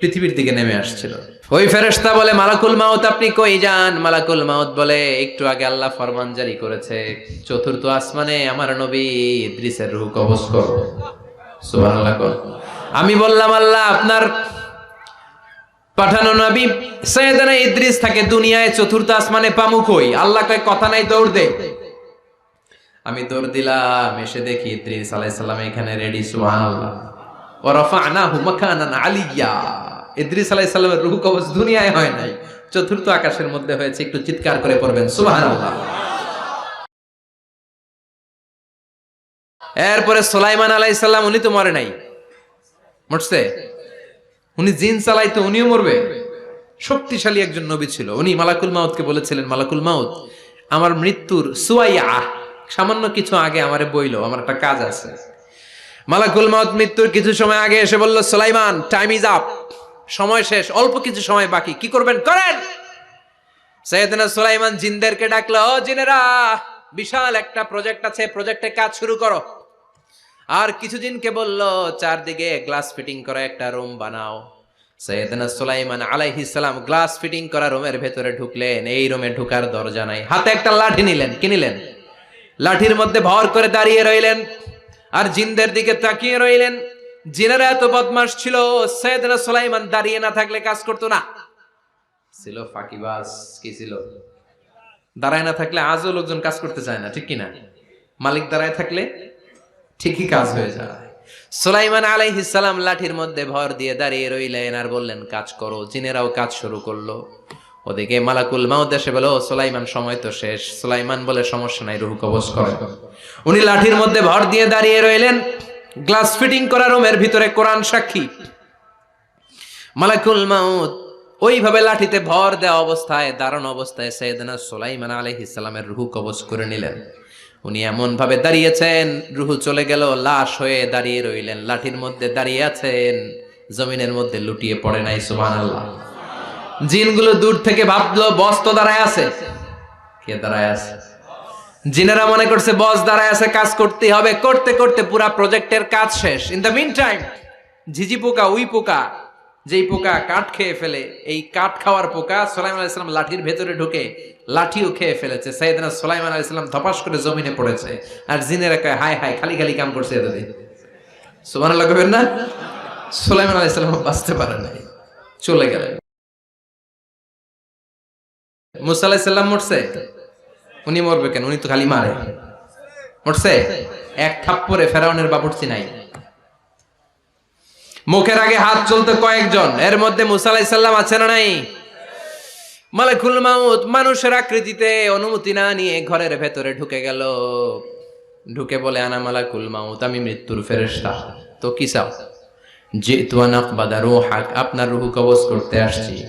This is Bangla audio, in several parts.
পৃথিবীর দিকে নেমে আসছিল। ওই ফেরেশতা বলে, মালাকুল মাউত, আপনি কই যান? মালাকুল মাউত বলে, একটু আগে আল্লাহ ফরমান জারি করেছে। চতুর্থ আসমানে আমার নবী ইদ্রিসের রূহ কবজ করো। আমি বললাম, আল্লাহ, আপনার পাঠানো নবী সৈয়দানা ইদ্রিস থাকে দুনিয়ায় চতুর্থ আসমানে পামুক কই? আল্লাহ কয়, কথা নাই, দৌড় দে। আমি দৌড় দিলাম, এসে দেখি ইদ্রিস আলাইহিস সালাম এখানে রেডি সুবহানাল্লাহ। আকাশের মধ্যে হয়েছে, একটু চিৎকার করে পড়বেন। এরপরে সুলাইমান আলাইহিস সালাম, উনি তো মরে নাই। মরছে? উনি জিন চালাইতো উনিও মরবে। শক্তিশালী একজন নবী ছিল। উনি মালাকুল মাউতকে বলেছিলেন, মালাকুল মাউত, আমার মৃত্যুর সুয়াইয়া, সামান্য কিছু আগে আমারে বইলো, আমার একটা কাজ আছে। মালাকুল মাউত মৃত্যুর কিছু সময় আগে এসে বলল, সুলাইমান টাইম ইজ আপ সময় শেষ, অল্প কিছু সময় বাকি। কি করবেন? করেন! সৈয়দনা জিনদেরকে ডাকলো, ও জিনেরা, বিশাল একটা প্রজেক্ট আছে প্রজেক্টে কাজ শুরু করো। আর বলল, চারদিকে গ্লাস ফিটিং করা একটা রুম বানাও। সৈয়দনা সুলাইমান আলাইহিস সালাম গ্লাস ফিটিং করা রুমের ভেতরে ঢুকলেন। এই রুমে ঢুকার দরজা নাই। হাতে একটা লাঠি নিলেন। কি নিলেন? লাঠির মধ্যে ভর করে দাঁড়িয়ে রইলেন। আর জিনদের দিকে তাকিয়ে রইলেন। জিনেরা এত বদমাস ছিল, সৈয়দনা সুলাইমান দাঁড়িয়ে না থাকলে কাজ করতো না। ছিল ফাঁকিবাজ, কি ছিল? দাঁড়ায় না থাকলে আজও লোকজন কাজ করতে চায় না, ঠিক কি না মালিক দাঁড়ায় থাকলে ঠিকই কাজ হয়ে যায়। সুলাইমান আলাইহিস সালাম লাঠির মধ্যে ভর দিয়ে দাঁড়িয়ে রইলেন আর বললেন, কাজ করো। জিনেরাও কাজ শুরু করল। ওদিকে মালাকুল মাউদ এসে বলো সুলাইমান, সময় তো শেষ। সুলাইমান বলে, সমস্যা নাই, রুহু কবজ করে। উনি লাঠির মধ্যে ভর দিয়ে দাঁড়িয়ে রইলেন। গ্লাস ফিটিং করা রুমের ভিতরে কোরআন সাক্ষী। মালাকুল মাউদ ওইভাবে লাঠিতে ভর দেওয়া অবস্থায়, দারুণ অবস্থায় সৈয়দনা সুলাইমান আলাইহিস সালামের রুহু কবজ করে নিলেন। উনি এমন ভাবে দাঁড়িয়েছেন, রুহু চলে গেল, লাশ হয়ে দাঁড়িয়ে রইলেন। লাঠির মধ্যে দাঁড়িয়ে আছেন, জমিনের মধ্যে লুটিয়ে পড়ে নাই, সুবহানাল্লাহ। জিনগুলো দূর থেকে ভাবলো, বস তো দাঁড়ায় আছে। কে দাঁড়ায় আছে? জিনেরা মনে করছে, বস দাঁড়ায় আছে, কাজ করতে হবে। করতে করতে পুরা প্রজেক্টের কাজ শেষ। ইন দ্য মিন টাইম ঝিঝি পোকা, উই পোকা, যেই পোকা কাঠ খেয়ে ফেলে, এই কাঠ খাওয়ার পোকা সোলাইমান আলাইসালাম লাঠির ভেতরে ঢুকে লাঠিও খেয়ে ফেলেছে। সাইদানা সোলাইমান আলাইসালাম ধপাস করে জমিনে পড়েছে। আর জিনেরা কয় হাই হাই খালি খালি কাম করছে এতদিন। সুমান লাগবেন না? সোলাইমান আলাইসালাম বাঁচতে পারে নাই, চলে গেলেন। মুসা মরছে? উনি মরবে কেন? উনি তো খালি মারে। মরছে? এক থাপ্পরে ফেরাউনের বাবুর্চি নাই। মুখের আগে হাত চলতে কয়েকজন। এর মধ্যে মুসা আছে না নাই? মালাকুল মাউত মানুষের আকৃতিতে অনুমতি না নিয়ে ঘরের ভেতরে ঢুকে গেল। ঢুকে বলে, আনা মালাকুল মাউত, আমি মৃত্যুর ফেরেশতা। তো কি চাও? যে তুয়ানাক বাদা রোহাক, আপনার রুহু কবজ করতে আসছি।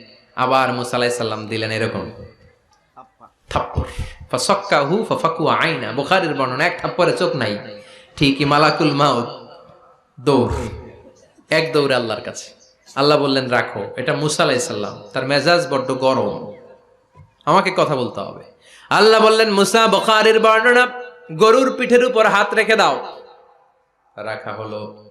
আবার মুসা আলাইসাল্লাম দিলেন এরকম। হু বর্ণনা, এক চোখ নাই। ঠিকই মালাকুল এক আল্লাহর কাছে। বললেন, রাখো, এটা তার মেজাজ বড্ড গরম। আমাকে কথা বলতে হবে। আল্লাহ বললেন, মুসা, বখারির বর্ণনা, গরুর পিঠের উপর হাত রেখে দাও। রাখা হলো।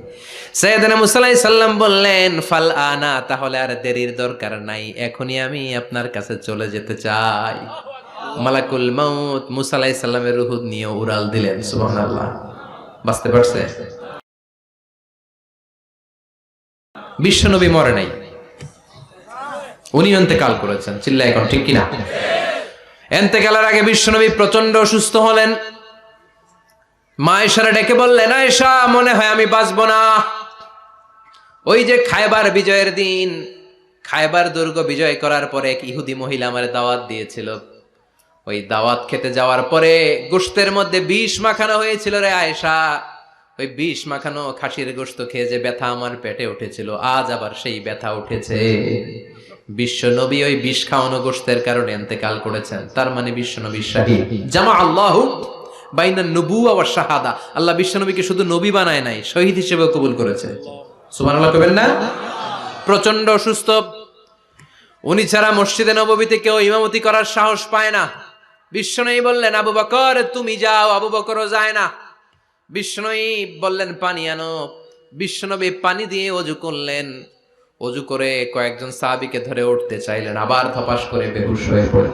সৈয়দনা মুসা সাল্লাম বললেন, ফাল আনা, তাহলে আর দেরির দরকার নাই, এখনই আমি আপনার কাছে চলে যেতে চাই। মালাকুল মাউত মুসা সাল্লামের রুহ নিয়ে উড়াল দিলেন, সুবহানাল্লাহ। বাঁচতে পারছে? বিশ্বনবী মরে নাই। উনি এতেকাল করেছেন চিল্লা এখন ঠিক কিনা? এতেকালের আগে বিশ্বনবী প্রচণ্ড অসুস্থ হলেন। মা এসারা ডেকে বললেন আয়েশা মনে হয় আমি বাঁচবো না। ওই যে খায়বার বিজয়ের দিন খায়বার দুর্গ বিজয় করার পরে এক ইহুদি মহিলা আমার দাওয়াত দিয়েছিল। ওই দাওয়াত খেতে যাওয়ার পরে গোস্তের মধ্যে বিষ মাখানো হয়েছিল রে আয়েশা। ওই বিষ মাখানো খাসির গোস্ত খেয়ে যে ব্যথা আমার পেটে উঠেছিল, আজ আবার সেই ব্যথা উঠেছে। বিশ্ব নবী ওই বিষ খাওয়ানো গোস্তের কারণে এতেকাল করেছেন, তার মানে বিশ্ব নবী জামা আল্লাহ বাইনা নবু আবার শাহাদা। আল্লাহ বিশ্ব নবীকে শুধু নবী বানায় নাই, শহীদ হিসেবে কবুল করেছে। সুবহানাল্লাহ কবেন না? প্রচণ্ড অসুস্থ। উনি ছাড়া মসজিদে নববীতে কেউ ইমামতি করার সাহস পায় না। বিশ্বনয়ী বললেন, আবু বকর, তুমি যাও, আবু বকরও যায় না। বিষ্ণুই বললেন, পানি আনো। বিশ্বনবী পানি দিয়ে অজু করলেন। অজু করে কয়েকজন সাহাবিকে ধরে উঠতে চাইলেন, আবার ধপাস করে বেহুশ হয়ে পড়ে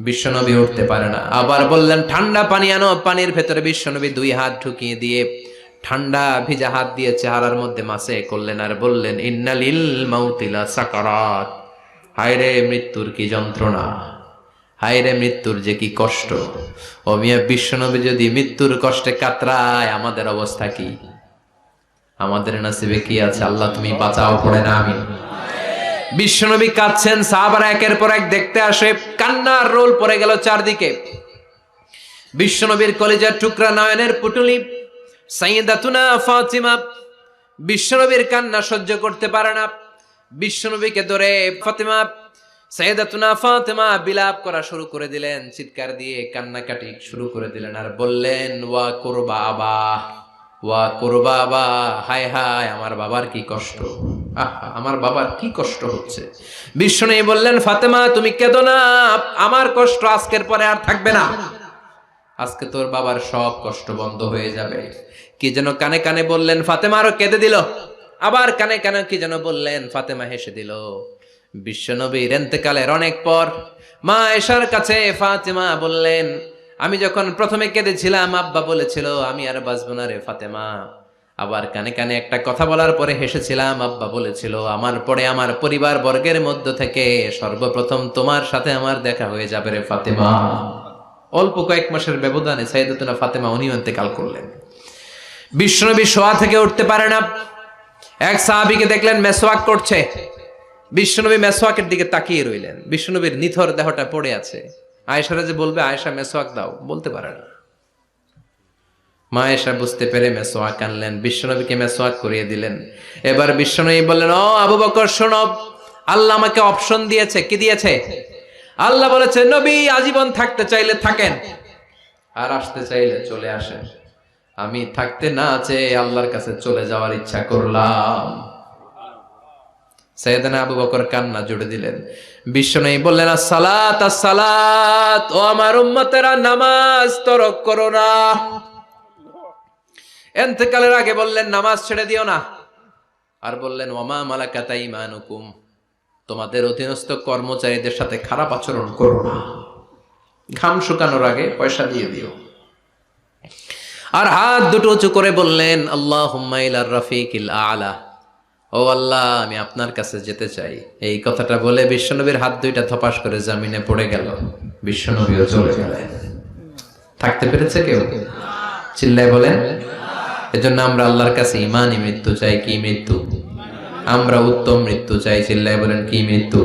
বিশ্বনবী উঠতে পারে না। আবার বললেন, ঠান্ডা পানি আনো, পানির ভেতরে বিশ্বনবী দুই হাত ঢুকিয়ে দিয়ে ঠান্ডা ভিজা হাত দিয়ে চেহারার মধ্যে মাসে করলেন আর বললেন, ইন্নালিল মাউতিলা সাকারাত। হায়রে মৃত্যুর কি যন্ত্রণা? হায়রে মৃত্যুর যে কি কষ্ট? ও মিয়া, বিশ্বনবী যদি মৃত্যুর কষ্টে কাতরায়, আমাদের অবস্থা কি? আমাদের নাসিবে কি আছে? আল্লাহ, তুমি বাঁচাও, পড়ে না আমি বিশ্বনবী কাঁদছেন, সাহাবারা একের পর এক দেখতে আসে, কান্নার রোল পড়ে গেল চারদিকে। বিশ্বনবীর কলেজের টুকরা নয়নের পুটুলি, সাইয়েদাতুনা ফাতিমা, বিশ্বনবীর কান্না সহ্য করতে পারে না। বিশ্বনবীকে ধরে ফাতিমা, সাইয়েদাতুনা ফাতিমা বিলাপ করা শুরু করে দিলেন, চিৎকার দিয়ে কান্নাকাটি শুরু করে দিলেন আর বললেন, ওয়া করবা আবা। ওয়া করবা আবা হায় হায় আমার বাবার কি কষ্ট? আহা, আমার বাবার কি কষ্ট হচ্ছে? বিষ্ণু বললেন ফাতেমা তুমি কেঁদো না আমার কষ্ট আজকের পরে আর থাকবে না। আজকে তোর বাবার সব কষ্ট বন্ধ হয়ে যাবে। কি যেন কানে কানে বললেন ফাতেমা আরও কেঁদে দিল। আবার কানে কানে কি যেন বললেন ফাতেমা হেসে দিল। বিশ্বনবীর এন্তেকালের অনেক পর মা এসার কাছে ফাতেমা বললেন আমি যখন প্রথমে কেঁদেছিলাম, আব্বা বলেছিল, আমি আর বাঁচবো না রে ফাতেমা। আবার কানে কানে একটা কথা বলার পরে হেসেছিলাম, আব্বা বলেছিল, আমার পরে আমার পরিবার বর্গের মধ্য থেকে সর্বপ্রথম তোমার সাথে আমার দেখা হয়ে যাবে রে ফাতেমা। অল্প কয়েক মাসের ব্যবধানে সাইদাতুনা ফাতেমা উনিও ইন্তেকাল করলেন। বিষ্ণুনবী শোয়া থেকে উঠতে পারে না। এক সাহাবিকে দেখলেন মেসওয়াক করছে বিষ্ণুনবী মেসওয়াকের দিকে তাকিয়ে রইলেন। বিষ্ণুনবীর নিথর দেহটা পড়ে আছে। আয়েশারা যে বলবে, আয়েশা মেসওয়াক দাও। বলতে পারে না। মা এসা বুঝতে পেরে মেসোয়াক আনলেন, বিশ্বনবীকে মেসোয়াক করিয়ে দিলেন। এবার বিশ্বনবী বললেন, ও আবু বকর, শোনো, আল্লাহ আমাকে অপশন দিয়েছে। কি দিয়েছে? আল্লাহ বলেছে, নবী, আজীবন থাকতে চাইলে থাকেন। আর আসতে চাইলে চলে আসেন। আমি থাকতে না চেয়ে আল্লাহর কাছে চলে যাওয়ার ইচ্ছা করলাম। সৈয়দনা আবু কান্না জুড়ে দিলেন। বললেন ও নামাজ করো না। আগে বললেন, নামাজ ছেড়ে দিও না। আর বললেন ওমা মালাকাতা ইমানুকুম তোমাদের অধীনস্থ কর্মচারীদের সাথে খারাপ আচরণ করো না। ঘাম শুকানোর আগে পয়সা দিয়ে দিও। আর হাত দুটো উঁচু করে বললেন আল্লাহ রফিকিল আলা। ও আল্লাহ, আমি আপনার কাছে যেতে চাই। এই কথাটা বলে বিশ্বনবীর হাত দুইটা থপাস করে জামিনে পড়ে গেল। বিশ্বনবীও চলে গেলেন। থাকতে পেরেছে কেউ? চিল্লায় বলেন, এজন্য আমরা আল্লাহর কাছে ইমানই মৃত্যু চাই, কি মৃত্যু? আমরা উত্তম মৃত্যু চাই। চিল্লায় বলেন, কি মৃত্যু?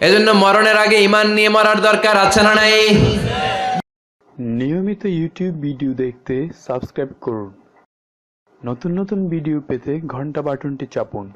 এজন্য মরণের আগে ইমান নিয়ে মরার দরকার আছে না নাই? নিয়মিত ইউটিউব ভিডিও দেখতে সাবস্ক্রাইব করুন। নতুন নতুন ভিডিও পেতে ঘণ্টা বাটনটি চাপুন।